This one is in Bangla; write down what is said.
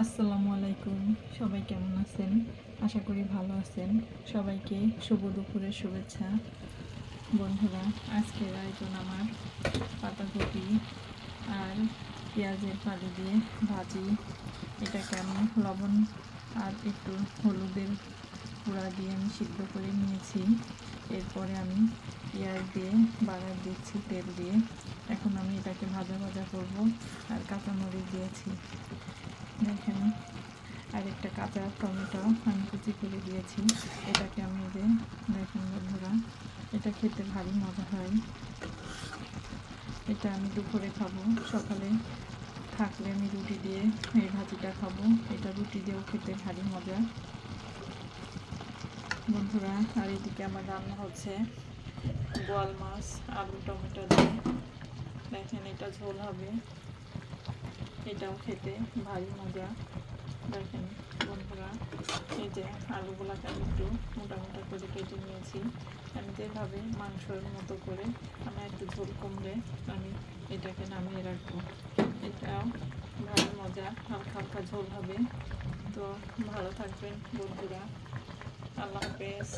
আসসালামু আলাইকুম। সবাই কেমন আছেন? আশা করি ভালো আছেন। সবাইকে শুভ দুপুরের শুভেচ্ছা। বন্ধুরা, আজকের আয়োজন আমার পাতাকপি আর পেঁয়াজের পালি দিয়ে ভাজি। এটাকে আমি লবণ আর একটু হলুদের গুঁড়া দিয়ে আমি সিদ্ধ করে নিয়েছি। এরপরে আমি পেঁয়াজ দিয়ে বাগার দিচ্ছি, তেল দিয়ে। এখন আমি এটাকে ভাজা ভাজা করব আর কাঁচামরিচ দিয়েছি। দেখেন। আর একটা কাঁচা টমেটো আমি কুচি করে দিয়েছি। এটাকে আমি যে দেখেন বন্ধুরা, এটা খেতে ভারী মজা হয়। এটা আমি দুপুরে খাব, সকালে থাকলে আমি রুটি দিয়ে এই ভাজিটা খাব। এটা রুটি দিয়েও খেতে ভারী মজা। বন্ধুরা, আর এদিকে আমার রান্না হচ্ছে গোয়াল মাছ, আলু, টমেটো দিয়ে। দেখেন এটা ঝোল হবে। এটাও খেতে ভারী মজা। দেখেন বন্ধুরা, এই যে আলুগুলাকে আমি একটু মোটা মোটা করে কেটে নিয়েছি। আমি যেভাবে মাংসের মতো করে আমার একটু ঝোল কমলে আমি এটাকে নামিয়ে রাখব। এটাও ভালো মজা, হালকা হালকা ঝোল হবে। তো ভালো থাকবেন বন্ধুরা। আল্লাহ হাফেজ।